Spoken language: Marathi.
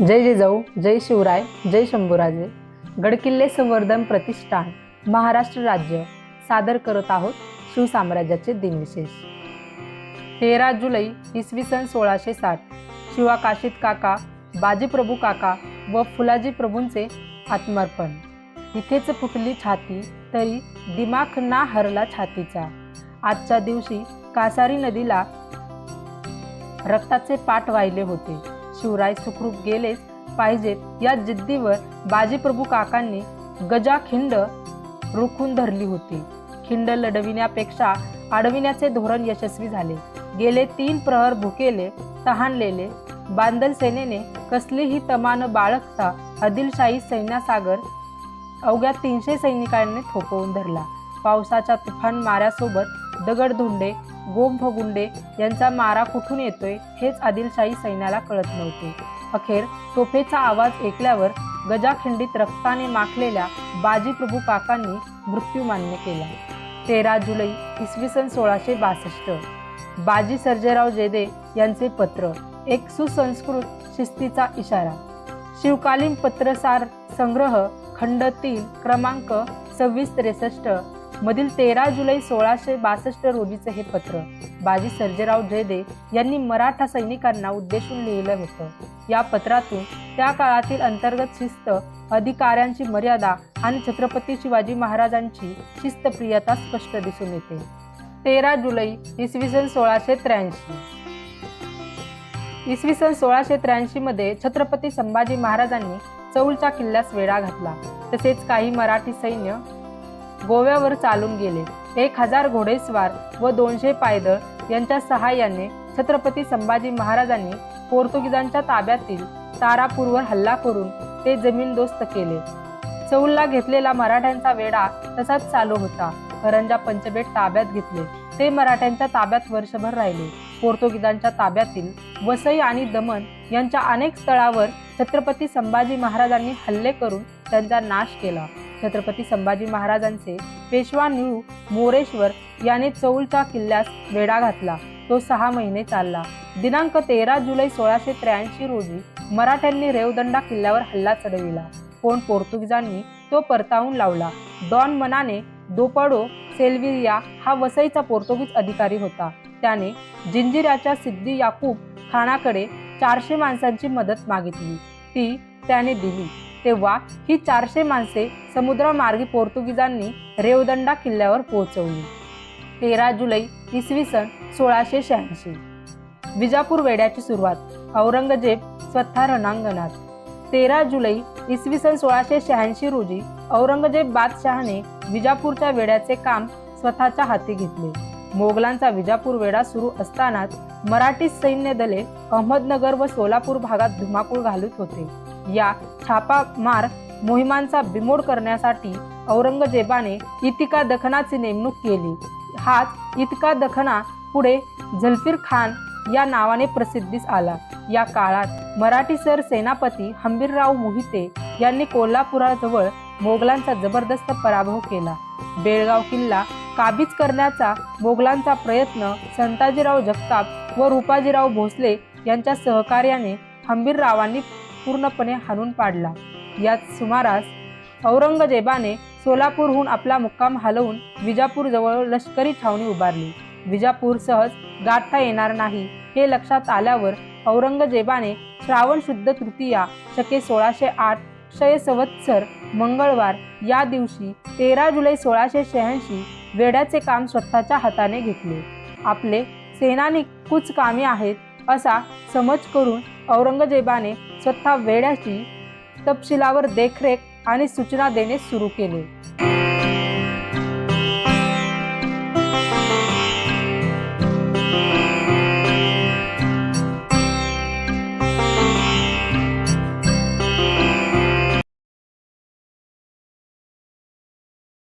जय जिजाऊ जय शिवराय जय शंभूराजे. गडकिल्ले संवर्धन प्रतिष्ठान महाराष्ट्र राज्य. सादर करत आहोत शिवसाम्राज्याचे दिनविशेष. तेरा जुलै इसवी सन सोळाशे साठ. शिवा काशीत काका बाजीप्रभू काका व फुलाजी प्रभूंचे आत्मर्पण. इथेच फुटली छाती तरी दिमाख ना हरला छातीचा. आजच्या दिवशी कासारी नदीला रक्ताचे पाठ वाहिले होते. शिवराय सुखरूप गेलेच पाहिजेत. या जिद्दीवर बाजीप्रभू काकांनी गजाखिंड रुखून रोखून धरली होती. खिंड लढविण्यापेक्षा अडविण्याचे धोरण यशस्वी झाले. गेले तीन प्रहर भुकेले तहानलेले. बांदल सेनेने कसलीही तमान बाळगता आदिलशाही सैन्यासागर अवघ्या तीनशे सैनिकांनी थोपवून धरला. पावसाच्या तुफान माऱ्यासोबत दगडधोंडे गोंफगुंडे यांचा मारा कुठून येतोय हेच आदिलशाही सैन्याला कळत नव्हते. अखेर तोफेचा आवाज ऐकल्यावर गजाखिंडीत रक्ताने माखलेल्या बाजीप्रभू काकांनी मृत्यू मान्य केला. तेरा जुलै इसवी सन सोळाशे बासष्ट. बाजी सर्जेराव जेदे यांचे पत्र एक सुसंस्कृत शिस्तीचा इशारा. शिवकालीन पत्रसार संग्रह खंड तीन क्रमांक सव्वीस त्रेसष्ट मधील तेरा जुलै सोळाशे बासष्ट रोजीचं हे पत्र बाजी सर्जेराव जयदे यांनी मराठा सैनिकांना उद्देशून लिहिलं होतं. या पत्रातून त्या काळातील अंतर्गत शिस्त अधिकाऱ्यांची मर्यादा आणि छत्रपती शिवाजी महाराजांची शिस्तप्रियता स्पष्ट दिसून येते. तेरा जुलै इसवी सन सोळाशे त्र्याऐंशी. इसवी सन सोळाशे त्र्याऐंशी मध्ये छत्रपती संभाजी महाराजांनी चौलच्या किल्ल्यास वेढा घातला. तसेच काही मराठी सैन्य गोव्यावर चालून गेले. एक हजार घोडेस्वार व दोनशे पायदळ यांच्या सहाय्याने छत्रपती संभाजी महाराजांनी पोर्तुगीजांच्या ताब्यातील तारापूरवर हल्ला करून ते जमीनदोस्त केले. चौलला घेतलेला मराठ्यांचा वेढा तसाच चालू होता. करंजा पंचबेट ताब्यात घेतले. ते मराठ्यांच्या ताब्यात वर्षभर राहिले. पोर्तुगीजांच्या ताब्यातील वसई आणि दमन यांच्या अनेक स्थळावर छत्रपती संभाजी महाराजांनी हल्ले करून त्यांचा नाश केला. छत्रपती संभाजी महाराजांचे पेशवा निळू मोरेश्वर याने चौलच्या किल्ल्यास वेढा घातला. तो सहा महिने चालला. दिनांक तेरा जुलै सोळाशे त्र्याऐंशी रोजी मराठ्यांनी रेवदंडा किल्ल्यावर हल्ला चढविला. कोण पोर्तुगीजांनी तो परतावून लावला. डॉन मनाने दोपाडो सेल्विरिया हा वसईचा पोर्तुगीज अधिकारी होता. त्याने जिंजिराच्या सिद्धी याकूब खानाकडे चारशे माणसांची मदत मागितली. ती त्याने दिली. तेव्हा ही चारशे माणसे समुद्रमार्गी पोर्तुगीजांनी रेवदंडा किल्ल्यावर पोहोचवली. तेरा जुलै इसवी सन सोळाशे शहाऐंशी. विजापूर वेड्याची सुरुवात औरंगजेब स्वतः रणांगणात. तेरा जुलै इसवी सन सोळाशे शहाऐंशी रोजी औरंगजेब बादशहाने विजापूरच्या वेड्याचे काम स्वतःच्या हाती घेतले. मोगलांचा विजापूर वेढा सुरू असतानाच मराठी सैन्य दले अहमदनगर व सोलापूर भागात धुमाकूळ घालत होते. या छापामार मोहिमांचा बिमोड करण्यासाठी औरंगजेबाने इतिका दखनाची नेमणूक केली. हाच इतका दखना पुढे झल्फीर खान या नावाने प्रसिद्धीस आला. या काळात मराठी सर सेनापती हंबीरराव मोहिते यांनी कोल्हापुराजवळ मोगलांचा जबरदस्त पराभव केला. बेळगाव किल्ला काबीज करण्याचा मोगलांचा प्रयत्न संताजीराव जगताप व रूपाजीराव भोसले यांच्या सहकार्याने हंबीररावांनी पूर्णपणे हाणून पाडला. याच सुमारास औरंगजेबाने सोलापूरहून आपला मुक्काम हलवून विजापूर जवळ लष्करी छावणी उभारली. विजापूर सहज गाठता येणार नाही हे लक्षात आल्यावर औरंगजेबाने श्रावण शुद्ध तृतीया शके सोळाशे आठ क्षय संवत्सर मंगळवार या दिवशी तेरा जुलै सोळाशे शहाऐंशी वेड्याचे काम स्वतःच्या हाताने घेतले. आपले सेनानी कुच कामे आहेत असा समज करून औरंगजेबाने स्वतः वेड्याची तपशिलावर देखरेख आणि सूचना देणे सुरू केले.